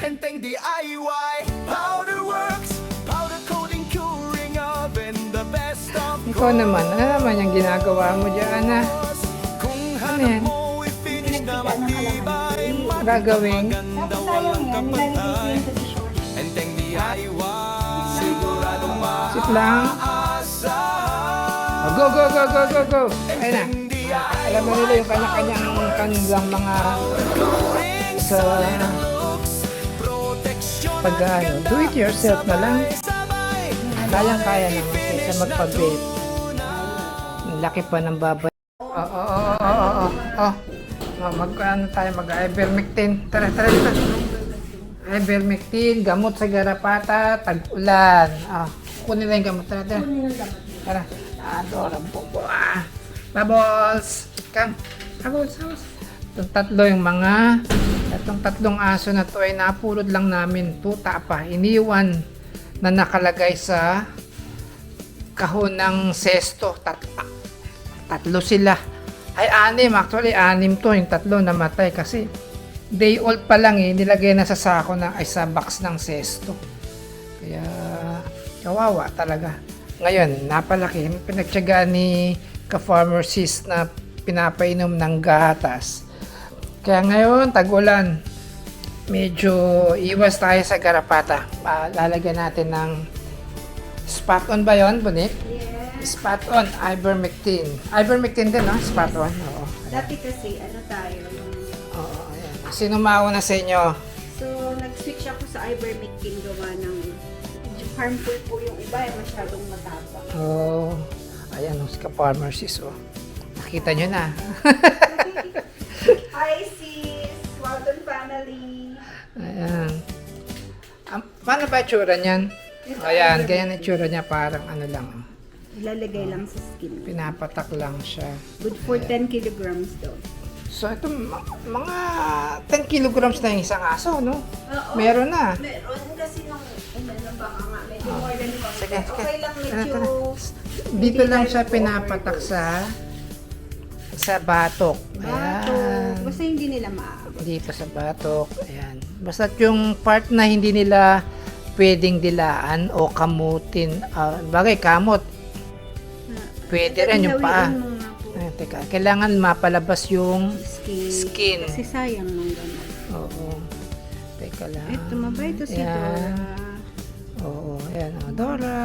Enteng DIY Powder Works Powder coating curing oven The best of Ikaw naman, ano naman yung ginagawa mo dyan, ha? Kung Ano yan? walang kapatay Enteng DIY Siguradong Sit lang. maaasahan Oh, go, go, go, go, go, go. Ayun na. Alam mo nila yung kanya-kanyang kanilang mga sa pag ano, do it yourself na lang. Sabay Kayang-kaya naman kaysa magpa-bake. Ang Laki pa ng babay. Oo, oo, oo, oo, oo, oo. Oh, mag ano tayo, mag ivermectin. Tara, tara, tara. Ivermectin, gamot sa garapata, tag-ulan. Ah, kunin na yung gamot. Tara, tara. Tara. Adora po. Ah. Bubbles. Come. Bubbles, bubbles. Tatlo yung mga itong tatlong aso na to ay napulot lang namin tuta pa. Iniwan na nakalagay sa kahon ng sesto. Tat tatlo sila. Ay anim. Actually anim to. Yung tatlo namatay kasi day old pa lang eh. Nilagay na sa sako ng ay sa box ng sesto. Kaya kawawa talaga. Ngayon napalaki. Pinagtyagaan ni ka-farmer sis na pinapainom ng gatas kaya ngayon, tag-ulan. Medyo iwas tayo sa garapata. Ah, lalagyan natin ng spot on ba yon Bunit? Yes. Spot on, ivermectin. Ivermectin din, no? Spot on. Oo. Dati kasi, ano tayo, yung... Oo, ayan. Sino mauna sa inyo? So, nag-switch ako sa ivermectin gawa ng... Harmful po yung iba, eh, masyadong matapang. Oo. Oh, ayan, oh, si ka-farmer sis, oh. Nakita nyo na. Hi sis! Walton family! ayan. Um, paano ba itsura niyan? Ayan, ganyan itsura niya. Parang ano lang. oh. Ilalagay lang sa skin. Pinapatak lang siya. Good for 10 kilograms daw. So, ito, mga 10 kilograms na yung isang aso, no? Oo. Meron na. Meron kasi nung... Ano na ba nga, medyo more than one. Sige, sige. Okay lang medyo... tara. Dito lang siya pinapatak sa sa batok. Bato. Ayan. Basta hindi nila maabot. Dito sa batok. Ayan. Basta yung part na hindi nila pwedeng dilaan o kamutin. ah, bagay, kamot. Pwede rin yung paa. Ayan, teka, kailangan mapalabas yung Skin. Skin. Kasi sayang nung gano'n. Oo. Teka lang. Ito, mabait to si Ayan. Dora. Oo, ayan. Oh, Dora.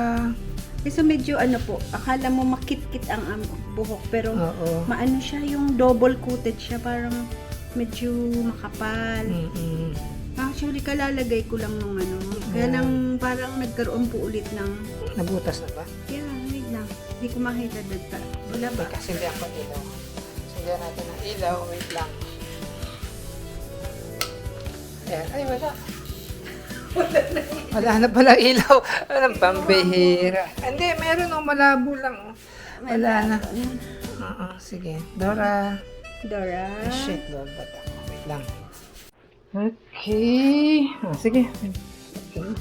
Kasi medyo ano po, akala mo makit-kit ang am- buhok pero Oo. maano siya yung double coated siya parang medyo makapal. Mm-mm. Actually kalalagay ko lang nung ano. Kaya lang parang nagkaroon po ulit ng Nabutas na ba? kaya wait lang. Hindi ko makita data. Wala ba? Teka, sindihan ko ang ilaw. Sindihan natin ang ilaw. Wait lang. Ayan. Ay, wala. Wala na pala ilaw. Anong pambihira. Hindi, meron o malabo lang. oh. Wala na. Oo, sige. Dora. Dora. Ah, shit, Lord. Ba't ako? Wait lang. Okay. Ah, sige.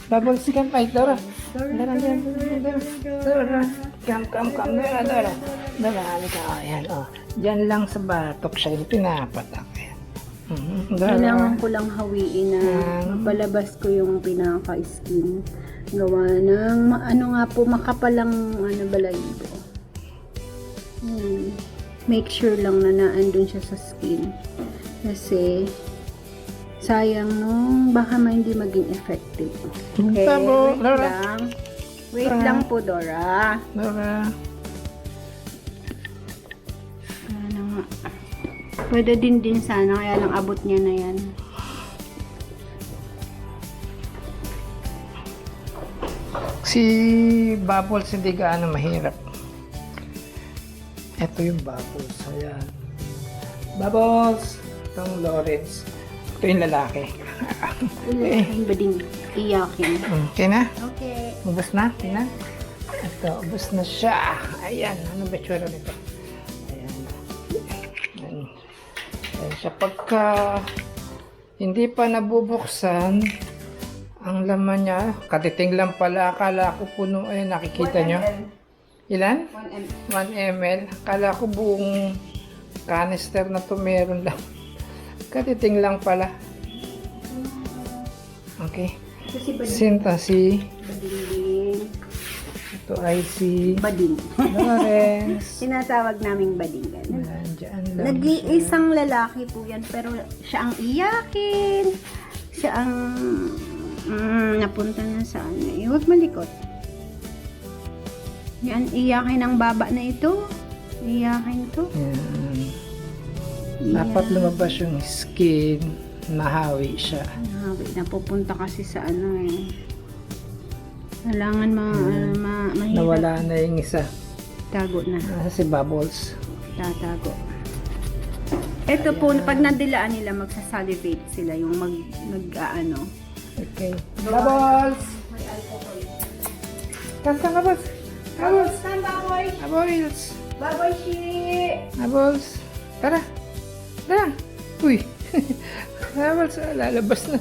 Bubble scam. Ay, Dora. Dora, Dora, Dora, Dora. Dora. Come, come, come. Dora, Dora. Dora, halika. Oh, ayan, oh. Diyan lang sa batok siya. Pinapatak. Mhm. Dora. Kailangan ko lang hawiin na mapalabas ko yung pinaka-skin. Gawa ng, ano nga po, makapalang ano, balayibo. Hmm. Make sure lang na naandun siya sa skin. Kasi, sayang nung baka ma hindi maging effective. Okay, Tabo, wait Dora. lang. Wait Dora. lang po, Dora. Dora. Pwede din din sana, kaya lang abot niya na yan. Si Bubbles hindi gaano mahirap. Ito yung Bubbles. Ayan. Bubbles! Itong Lawrence. Ito yung lalaki. Ulit, iba din iyakin. Okay na? Okay. Ubus na? Tingnan. Ito, ubus na siya. Ayan. Ano ba tsura nito? Siya. Pagka hindi pa nabubuksan, ang laman niya, katiting lang pala. Akala ko puno. Ayan, nakikita nyo. Ilan? 1 1 ml. Akala ko buong canister na to meron lang. Katiting lang pala. Okay. Sinta si... Bading. Ito ay si... Bading. Lawrence. Sinatawag naming Bading. Ganun. Nandyan lang Nag-iisang lalaki po yan, pero siya ang iyakin. Siya ang mm, napunta na sa ano. Eh, huwag malikot. Yan, iyakin ang baba na ito. Iyakin to. Yan. Dapat lumabas yung skin. Nahawi siya. Nahawi, napupunta kasi sa ano eh. Kailangan ma, ma, mahirap. Nawala na yung isa. Tago na. Nasa si Bubbles. Tatago. Ito po, pag nadilaan nila, magsasalivate sila. Yung mag, mag ano. Okay. Bubbles! Come, come, Bubbles! Bubbles! Saan baboy? Bubbles! Baboy shi! Bubbles! Tara! Tara! Uy! Bubbles, ah, lalabas na.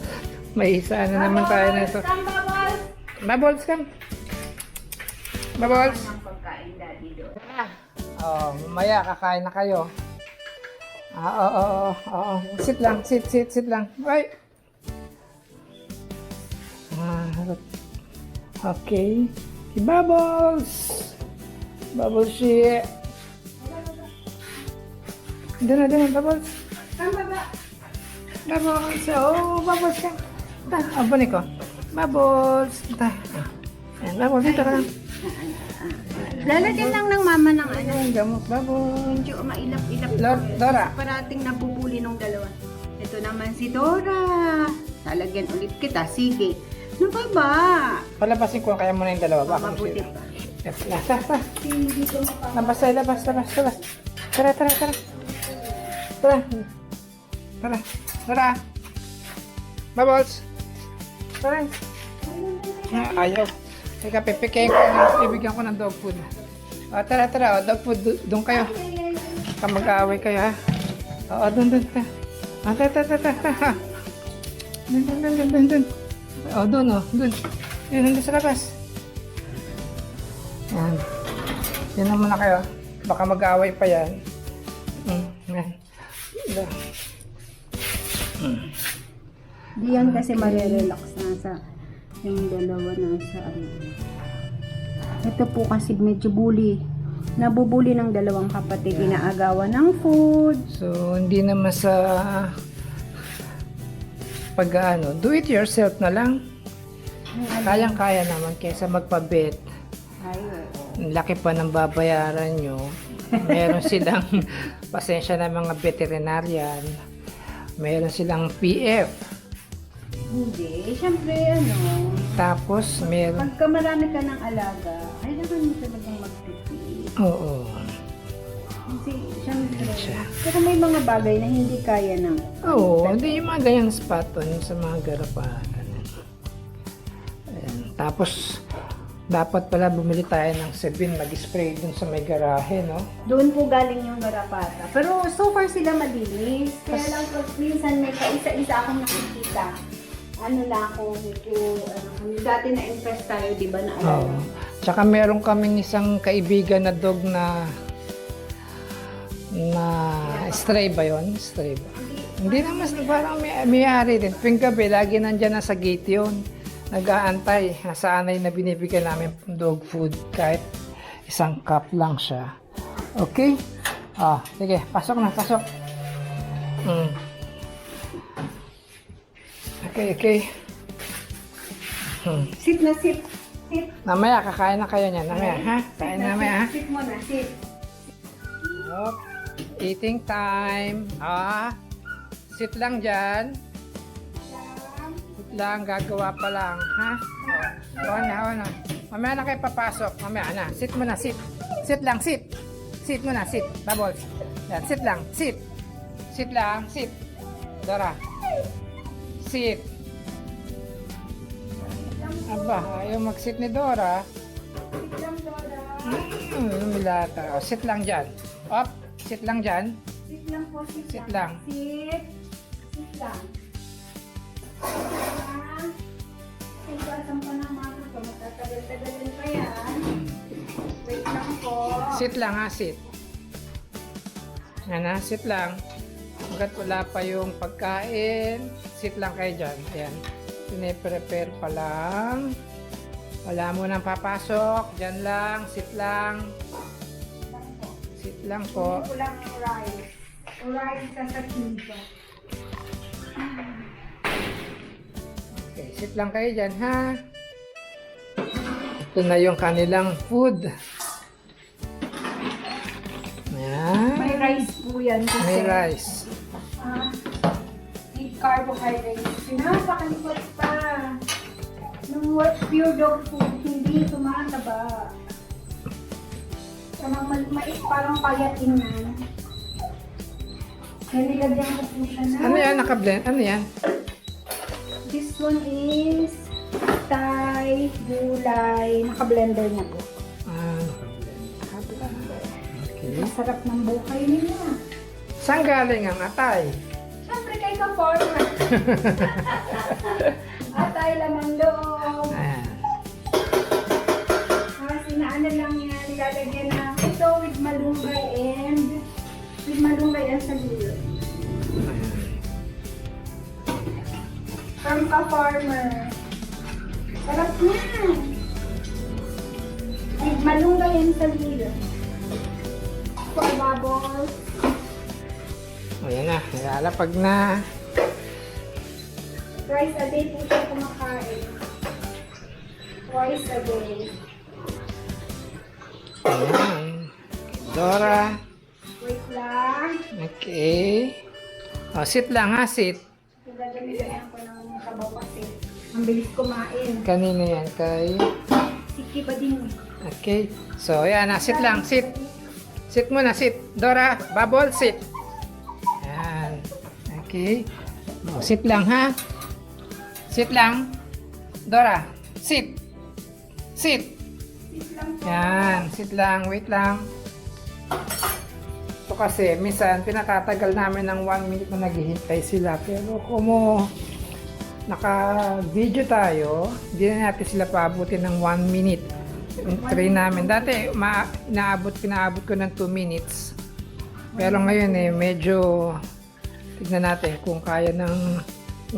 May isa na naman tayo na ito. Saan baboy? Bubbles, come! Bubbles! Ang pagkain daddy doon. Oh, mamaya kakain na kayo. Ah, oo, oo, oo, oo. Sit lang, sit, sit, sit lang. Bye. Ah, okay. Si Bubbles. Bubbles si... Doon na, doon na, Bubbles. Bubbles. Oh, Bubbles ka. Ta, abon ko. Bubbles. Ta. Ayan, Bubbles, dito ka lang. Lalagyan lang ng mama ng ano. Gamot, Bubbles. Medyo mailap-ilap. Lord, Dora. Parating nabubuli nung dalawa. Ito naman si Dora. Lalagyan ulit kita. Sige. Ano ba ba? Palabasin ko kaya muna yung dalawa. Baka Mabuti pa. Ko mapa. Labas labas, labas, labas. Tara, tara, tara. Tara. Tara. Tara. Bubbles. Tara. Ah, ayaw. Teka, pipikihin ko. Ibigyan ko ng dog food. Ah, tara, tara. Oh, dog food. Do- Doon kayo. Baka mag-aaway kayo, ha? Oo, doon, doon. Ah, tara, tara, tara. Doon, doon, doon, doon, doon. Oh, doon, oh. Doon. Yun, nandun sa labas. Yan. Yan naman na kayo. Baka mag-aaway pa yan. Mm, yan. Yan. Diyan kasi marirelax na sa yung dalawa na sa ano. Ito po kasi medyo bully. Nabubuli ng dalawang kapatid. Inaagawan ng food. So, hindi naman sa pag ano, do it yourself na lang. Kayang-kaya naman kaysa magpabet. Laki pa ng babayaran nyo. Meron silang pasensya na mga veterinarian. Meron silang PF. Hindi. Siyempre, ano, Tapos, meron... pagka marami ka ng alaga, kailangan mo talagang magtipid. Oo. Kasi, siyempre, siya. pero may mga bagay na hindi kaya ng Oo, hindi yung mga ganyang spot on sa mga garapatan. Ayan. Tapos, dapat pala bumili tayo ng Sebin, mag-spray dun sa may garahe, no? Doon po galing yung garapata. Pero so far sila madilis. Kaya lang pag minsan may kaisa-isa akong nakikita. Ano lang ako, medyo, ano, dati na-impress tayo, di ba, na Oo. alaga. Tsaka meron kaming isang kaibigan na dog na na stray ba yon Stray ba? Hindi naman, parang may, may-ari din. Tuwing gabi, lagi nandyan na sa gate yun. Nag-aantay. Nasanay na binibigyan namin dog food kahit isang cup lang siya. Okay? Ah, sige, pasok na, pasok. Mm. Okay, okay. Hmm. Sit na sit. Sit. Mamaya, kakain na kayo niyan. Mamaya, ha? Kain na mamaya, ha? Sit mo na, sit. Hop. Eating time. Ah. Sit lang dyan. Sit lang, gagawa pa lang, ha? O na, o na. Mamaya na kayo papasok. Mamaya na. Sit mo na, sit. Sit lang, sit. Sit mo na, sit. Bubbles. Yan, sit lang, sit. Sit lang, sit. Dora. Sit. Aba, ayaw mag-sit ni Dora. Hmm, lumilata. O, sit lang dyan. Up, sit lang dyan. Sit lang po, sit, Sit lang. Sit. Sit lang. Ah. Pa ng mga ito. Pa yan. Wait lang po. Sit lang ha, sit. Yan ha, sit lang. Hanggat wala pa yung pagkain, sit lang kayo dyan. Ayan. Pine-prepare pa lang. Wala mo nang papasok. Diyan lang. Sit lang. Sit lang po. ko lang yung rice. Rice sa sa kinto. Okay, sit lang kayo dyan, ha? Ito na yung kanilang food. Ayan. May rice po yan. Kasi, May rice. Ah, carbohydrates. Pinapakalikot pa. Nung wa- pure dog food, hindi tumataba. Parang mal- mais, parang payat tingnan. Nilagyan ko po siya na. Ano yan? Naka-blend? Ano yan? This one is Thai, gulay, naka-blender na po. Ah, naka-blend. Okay. Masarap ng buhay nila. Saan galing ang atay? Siyempre kay ka-farmer. Atay laman loob. Ayan. Ah, sinaano lang yan, nilalagyan na ito with malunggay and with malunggay and saluyo. From ka-farmer. Sarap niyan. With malunggay and saluyo. For bubbles. Ayan na. Nilalapag na. Twice a day po siya kumakain. Twice a day. Ayan. Dora. Wait lang. Okay. Oh, sit lang ha, sit. Gagamitan ko ng sabaw kasi. Ang bilis kumain. Kanina yan kay... Siki pa din. Okay. So, ayan na. Sit lang, sit. Sit muna, sit. Dora, bubble, sit. Ayan. Okay. Oh, sit lang ha. Sit lang. Dora, sit. Sit. Sit lang. Yan, sit lang, wait lang. So kasi, minsan, pinatatagal namin ng 1 minute na naghihintay sila. Pero kung mo naka-video tayo, hindi na natin sila paabutin ng 1 minute. Try namin. Dati, ma inaabot, pinaabot ko ng 2 minutes. Pero ngayon eh, medyo tignan natin kung kaya ng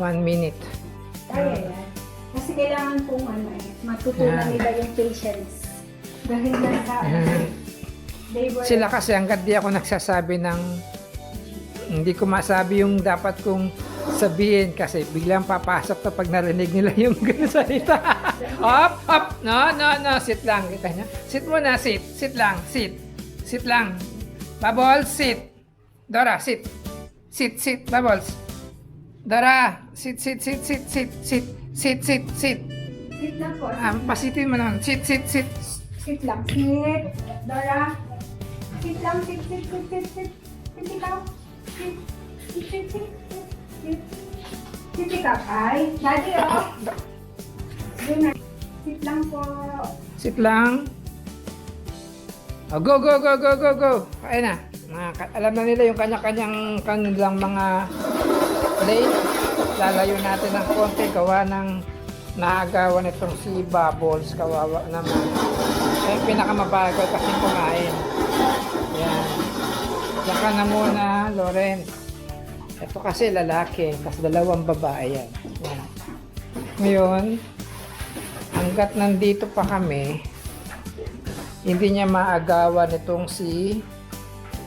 1 minute. Kaya yan. Kasi kailangan pong ano eh, matutunan Yan. nila yung patience. Dahil nasa Ayan. they were Sila kasi hanggat di ako nagsasabi ng hindi ko masabi yung dapat kong sabihin kasi biglang papasok to pag narinig nila yung ganun salita. hop, hop, no, no, no, sit lang. Kita niya? Sit muna, sit. Sit lang, sit. Sit lang. Bubbles, sit. Dora, sit. Sit, sit, Bubbles. Dora, sit, sit, sit, sit, sit, sit, sit, sit, sit. sit lang po. Ah, pasitin mo naman. Sit, sit, sit. Sit lang. Sit. Dora. Sit lang. Sit, sit, sit, sit, sit. Sit ikaw. Sit. Sit, sit, sit. Sit. Sit ikaw. Ay. Daddy, oh. Sit lang po. Sit lang. Oh, go, go, go, go, go, go. Kain na. Mga, alam na nila yung kanya-kanyang kanilang mga plate. Lalayo natin ng konti. Gawa ng naagawan itong si Bubbles. Kawawa naman. Eh, pinakamabagal kasi kumain. Yan. Diyan ka na muna, Loren. Ito kasi lalaki. Tapos dalawang babae yan. Yan. Ngayon, hanggat nandito pa kami, hindi niya maagawan itong si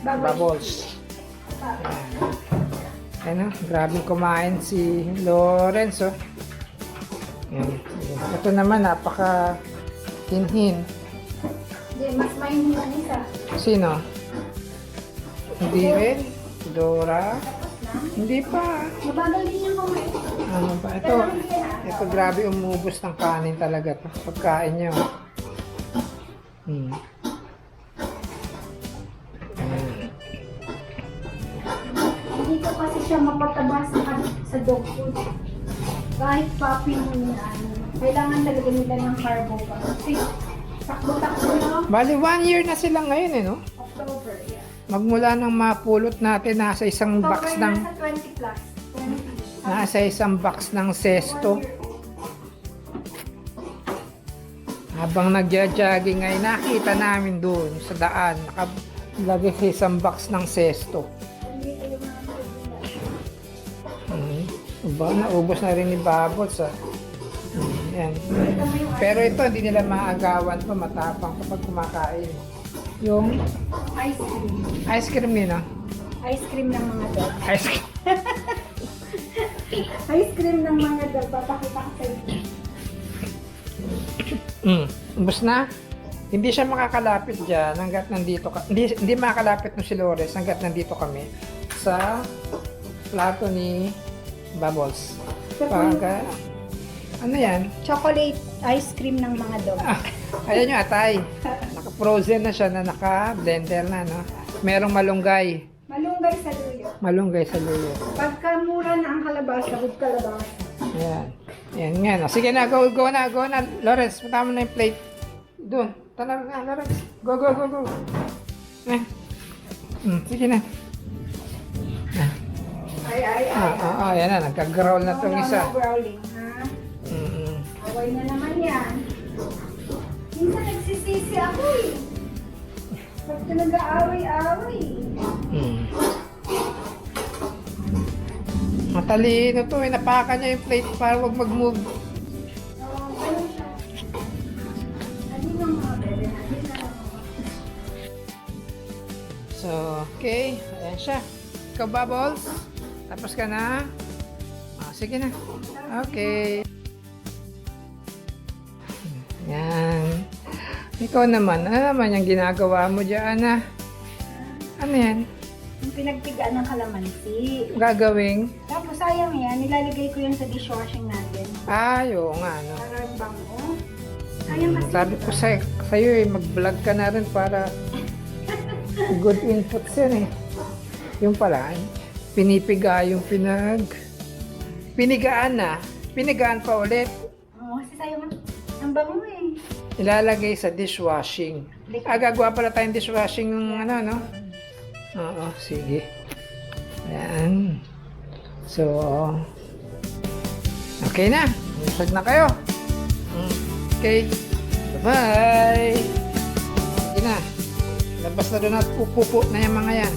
Bubbles. Ayan. Grabe kumain si Lorenzo. Ayan. Ito naman, napaka hinhin. Hindi, mas mainin ang isa. Sino? Hindi rin? Dora? Hindi pa. Mabagal din yung kumain. Ano ba? Ito, ito grabe umubos ng kanin talaga to. Pagkain niya. oh. Hmm. Siya mapatabas sa, sa dog food. Kahit puppy mo ano, kailangan talaga nila ng carbo pa. Kasi takbo-takbo na. Bali, one year na sila ngayon eh, no? October, yeah. Magmula nang mapulot natin, nasa isang October box ng, nasa 20 plus. 20. nasa isang box ng sesto. Habang nagja-jogging ay nakita namin doon sa daan, nakalagay sa isang box ng sesto. Hindi kayo mga nila. Hmm. Ba, naubos na rin ni Bubbles ah. Yan. Pero ito, hindi nila maagawan to matapang kapag kumakain. Yung Ice cream. ice cream nila. Ice cream ng mga dog. Ice cream. Ice cream ng mga dog. Papakita ko sa inyo. Mm. Ubus na. Hindi siya makakalapit dyan hanggat nandito ka. Hindi, hindi makakalapit no si Lores hanggat nandito kami sa plato ni Bubbles. Pagka, ano yan? Chocolate ice cream ng mga dog. Ah, ayan yung atay. Naka-frozen na siya na naka-blender na, no? Merong malunggay. Malunggay sa luyo. Malunggay sa luyo. Pagka mura na ang kalabasa, good kalabasa. Ayan. Ayan nga, no? Sige na, go, go na, go na. Lawrence, punta mo na yung plate. Doon. Tala na, Lawrence. Go, go, go, go. Eh. Hmm, sige na. Ay, ay, ay. ah, ah, ah, ayan na, nagka-growl na tong No, no, isa. no growling, ha? Mm-mm. Away na naman yan. Minsan nagsisisi ako eh. Pagka nag-aaway-aaway. Hmm. Matalino to, eh. Napaka niya yung plate para wag mag-move. Ano natin? So, okay. Ayan siya. Ikaw, Bubbles. Tapos ka na. Ah, sige na. Okay. Yan. Ikaw naman. Ano naman yung ginagawa mo dyan, ah? Ano yan? Yung pinagpigaan ng kalamansi. Gagawing? Tapos sayang yan, nilalagay ko yan sa dishwashing natin. Ay, oo nga, no. Para ang bango. Sayang kasi. Sabi ko sa, sa'yo eh, mag-vlog ka na rin para good inputs yan eh. Yung pala, pinipiga yung pinag... Pinigaan na. Pinigaan pa ulit. Oo, kasi sayang ang- ang bango eh. Ilalagay sa dishwashing. Ah, gagawa pala tayong dishwashing ng ano, no? Oo, sige. Ayan. So, okay na. Usag na kayo. Okay. Bye-bye. Sige na. Labas na doon at pupupo na yung mga yan.